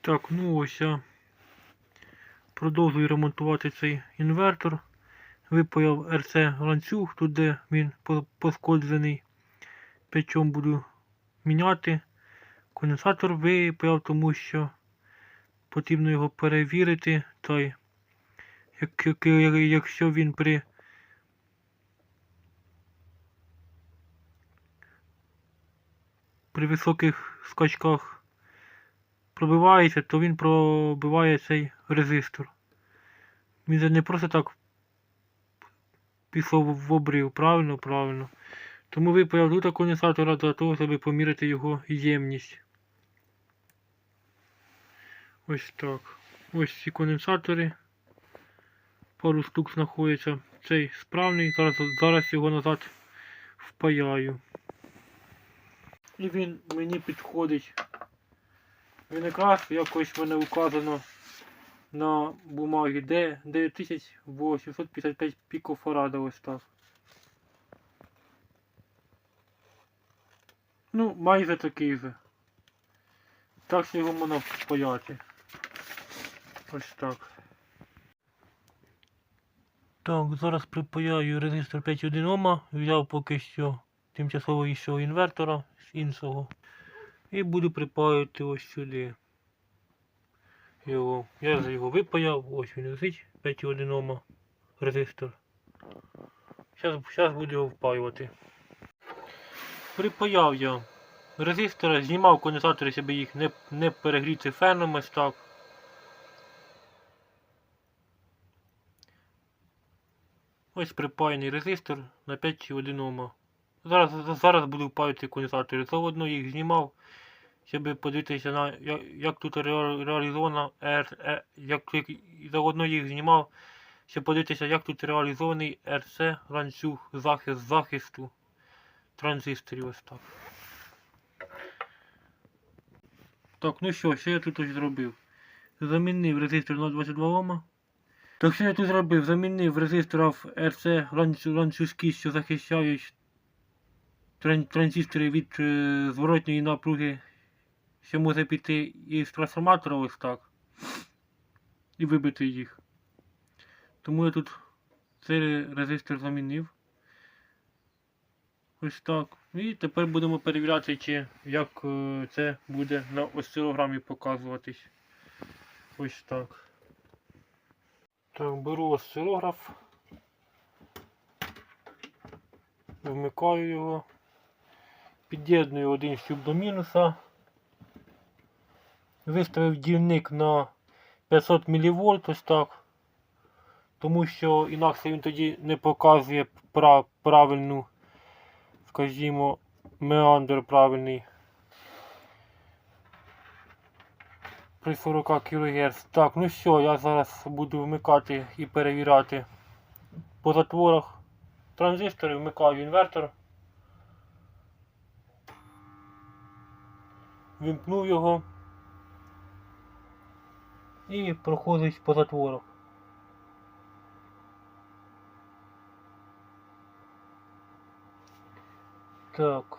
Так, ну ось я продовжую ремонтувати цей інвертор. Випаяв РЦ ланцюг, тут де він по- пошкоджений. Причому буду міняти. Конденсатор випаяв, тому що потрібно його перевірити. Та й як- якщо він при при високих скачках пробивається, то він пробиває цей резистор. Він же не просто так пішов в обрив, правильно, правильно. Тому випаяв тут конденсатора для того, щоб поміряти його ємність. Ось так. Ось ці конденсатори. Пару штук знаходиться. Цей справний. Зараз, зараз його назад впаяю. І він мені підходить. Він якраз якось в мене указано на бумагі, де 9855 пікофарада ось так. Ну, майже такий же. Так що його можна впаяти. Ось так. Так, зараз припаяю резистор 5.1 Ома. Взяв поки що тимчасово іншого інвертора з іншого. І буду припаювати ось сюди. Його. Я вже його випаяв, ось він лежить 5.1 Ома резистор. Зараз, буду його впаювати. Припаяв я резистора, знімав конденсатори, щоб їх не, не перегріти феном ось так. Ось припаяний резистор на 5,1 Ома. Зараз, зараз буду впаювати конденсатори. Заодно їх знімав, щоб подивитися на як, як тут ре- реалізована R, е, як, заодно їх знімав, щоб подивитися, як тут реалізований RC ланцюг захист захисту транзисторів ось так. Так, ну що, що я тут ось зробив? Замінив резистор на 22 Ома. Так що я тут зробив? Замінив RC ланцю- ланцюжки, що захищають транзистори від е, зворотньої напруги, що може піти із трансформатора ось так. І вибити їх. Тому я тут цей резистор замінив. Ось так. І тепер будемо перевіряти, чи як е, це буде на осцилограмі показуватись. Ось так. Так, беру осцилограф. Вмикаю його. Під'єдную один щуп до мінуса. Виставив дільник на 500 мВ ось так. Тому що інакше він тоді не показує правильну, скажімо, меандр правильний. При 40 кГц. Так, ну що, я зараз буду вмикати і перевіряти по затворах транзистори, вмикаю інвертор. Вімкнув його і проходить по затворах. Так.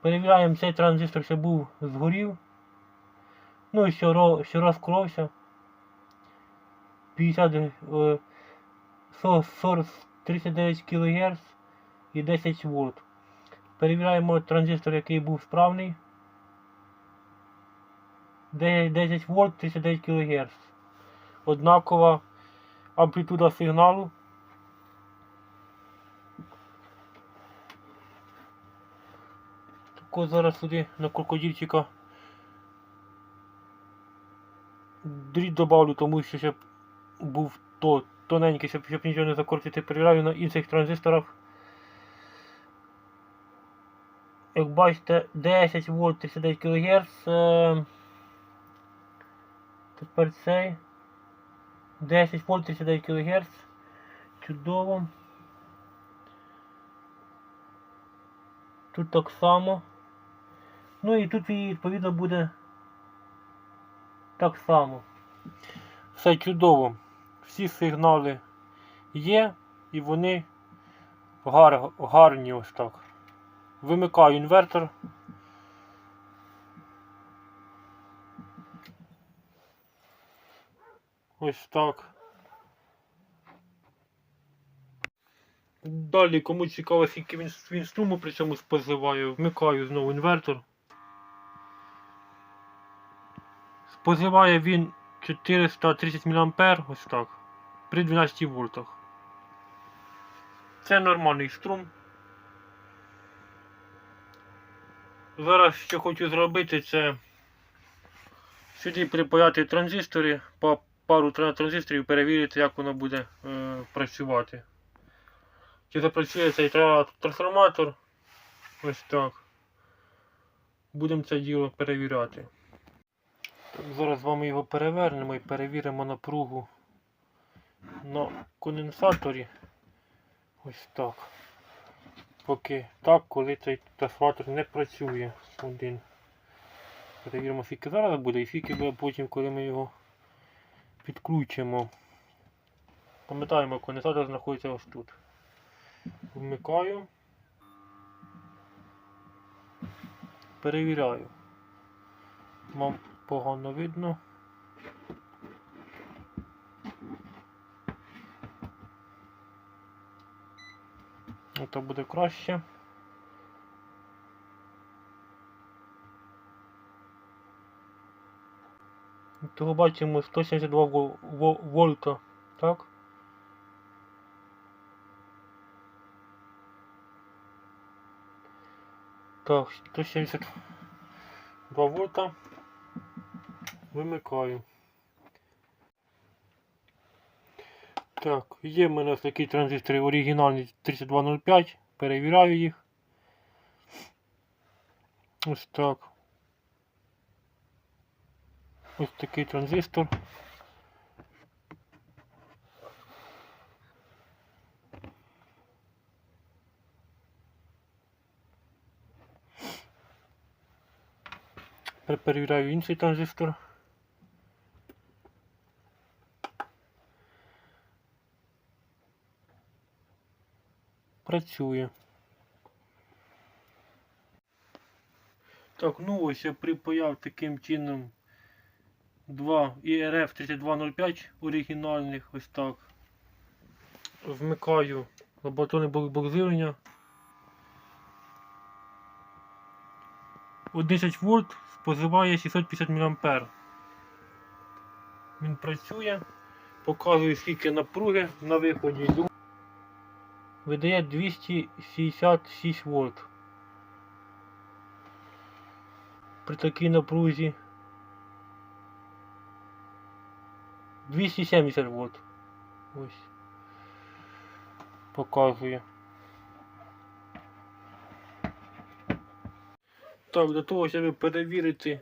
Перевіряємо цей транзистор, що був згорів. Ну і що, що розкровся. 50 е, 40, 39 кГц і 10 вольт. Перевіряємо транзистор, який був справний. 10 вольт 39 кГц. Однакова амплітуда сигналу. Тако зараз сюди на крокодильчика дріт добавлю, тому що щоб був то, тоненький, щоб, щоб нічого не закорчити. Перевіряю на інших транзисторах. Як бачите, 10 вольт 39 кГц. Тепер цей. 10 вольт 39 кГц. Чудово. Тут так само. Ну і тут відповідно буде так само. Все чудово. Всі сигнали є і вони гар, гарні ось так. Вимикаю інвертор. Ось так. Далі, кому цікаво, скільки він, він струму при цьому споживає, вмикаю знову інвертор. Споживає він 430 мА, ось так, при 12 вольтах. Це нормальний струм. Зараз що хочу зробити, це сюди припаяти транзистори, пару тра- транзисторів перевірити, як воно буде е, працювати. Чи запрацює цей трансформатор. Ось так. Будемо це діло перевіряти. Зараз з вами його перевернемо і перевіримо напругу на конденсаторі. Ось так. Поки так, коли цей трансформатор не працює один. Перевіримо, скільки зараз буде і скільки буде потім, коли ми його підключимо. Пам'ятаємо, конденсатор знаходиться ось тут. Вмикаю. Перевіряю. Вам погано видно. Це буде краще. Того бачимо 172 вол- вол- вольта, так? Так, 172 вольта. Вимикаю. Так, є в мене такі транзистори оригінальні 3205. Перевіряю їх. Ось так. Ось такий транзистор. Перевіряю інший транзистор. Працює. Так, ну ось я припаяв таким чином два IRF 3205 оригінальних, ось так. Вмикаю лабораторне бок- боксирування. 11 вольт споживає 650 мА. Він працює, показує скільки напруги на виході йду. Видає 266 вольт. При такій напрузі 270 вольт. Ось. Показує. Так, для того, щоб перевірити,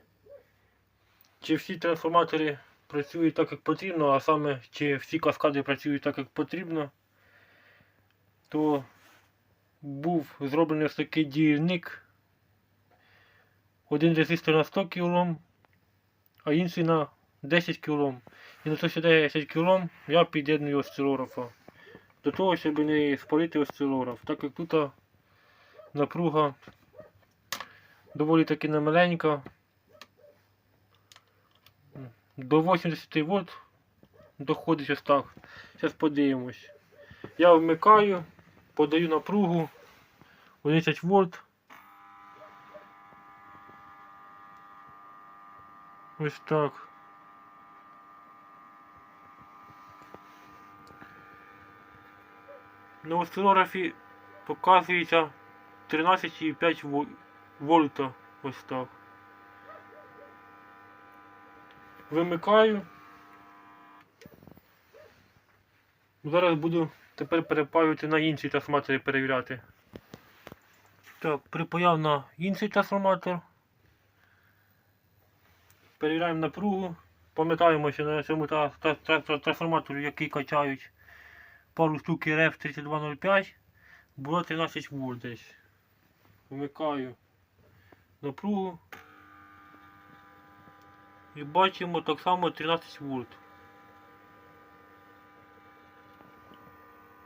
чи всі трансформатори працюють так, як потрібно, а саме чи всі каскади працюють так, як потрібно, то був зроблений ось такий дільник. Один резистор на 100 кОм, а інший на 10 кОм. І на 110 кОм я під'єдную осцилографа. До того, щоб не спалити осцилограф, так як тут напруга доволі таки немаленька. До 80 вольт доходить ось так. Зараз подивимось. Я вмикаю, подаю напругу 11 вольт. Ось так. На осцилографі показується 13,5 вольта. Ось так. Вимикаю. Зараз буду тепер перепаювати на інші трансформатори перевіряти. Так, припаяв на інший трансформатор. Перевіряємо напругу. Пам'ятаємо, що на цьому тра- тра- тра- тра- трансформаторі, який качають пару штук RF 3205, було 13 вольт десь. Вмикаю напругу. І бачимо так само 13 вольт.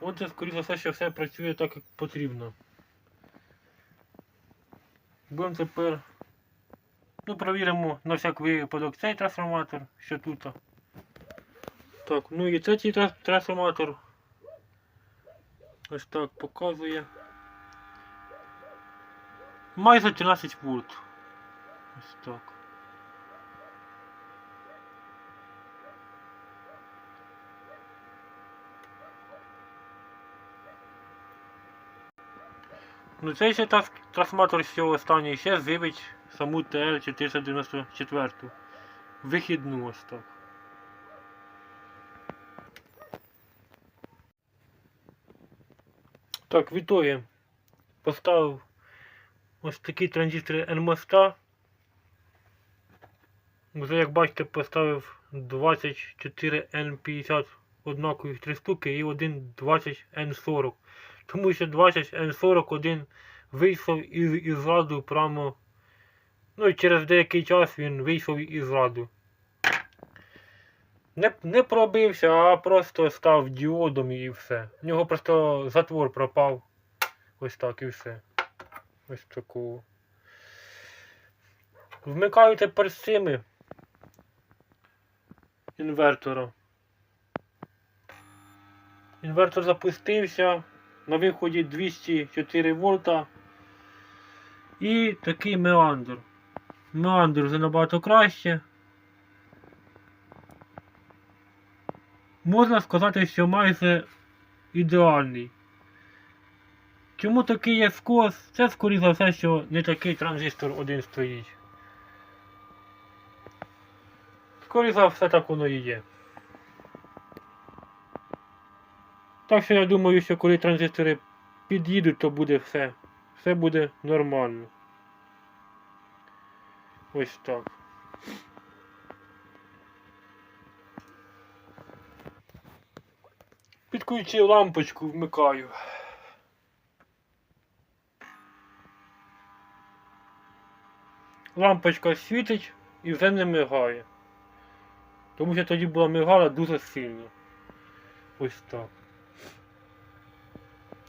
Отже, скоріше за все, що все працює так, як потрібно. Будемо тепер Ну, провіримо на всяк випадок цей трансформатор, що тут. Так, ну і третій трансформатор. Ось так показує. Майже 13 вольт. Ось так. Ну цей ще трансформатор, що останній ще живить саму ТЛ-494. Вихідну ось так. Так, відтоді поставив ось такі транзистори NMOS. Вже як бачите поставив 24 N50 однакових три штуки і один 20 N40. Тому що 20 N41 вийшов із, із ладу прямо. Ну і через деякий час він вийшов із ладу. Не, не пробився, а просто став діодом і все. У нього просто затвор пропав. Ось так і все. Ось такого. Вмикаю тепер з цими інвертора. Інвертор запустився. На виході 204 вольта. І такий меандр. Меандр вже набагато краще. Можна сказати, що майже ідеальний. Чому такий є скос? Це скоріше за все, що не такий транзистор один стоїть. Скоріше за все так воно і є. Так що я думаю, що коли транзистори під'їдуть, то буде все. Все буде нормально. Ось так. Підключив лампочку, вмикаю. Лампочка світить і вже не мигає. Тому що тоді була мигала дуже сильно. Ось так.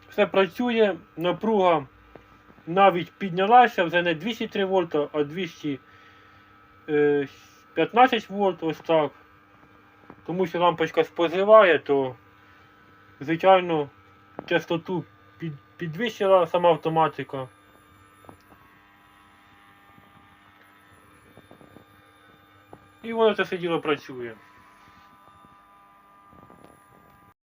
Все працює, напруга навіть піднялася, вже не 203 вольта, а 215 вольт, ось так. Тому що лампочка споживає, то звичайно частоту підвищила сама автоматика. І воно це все діло працює.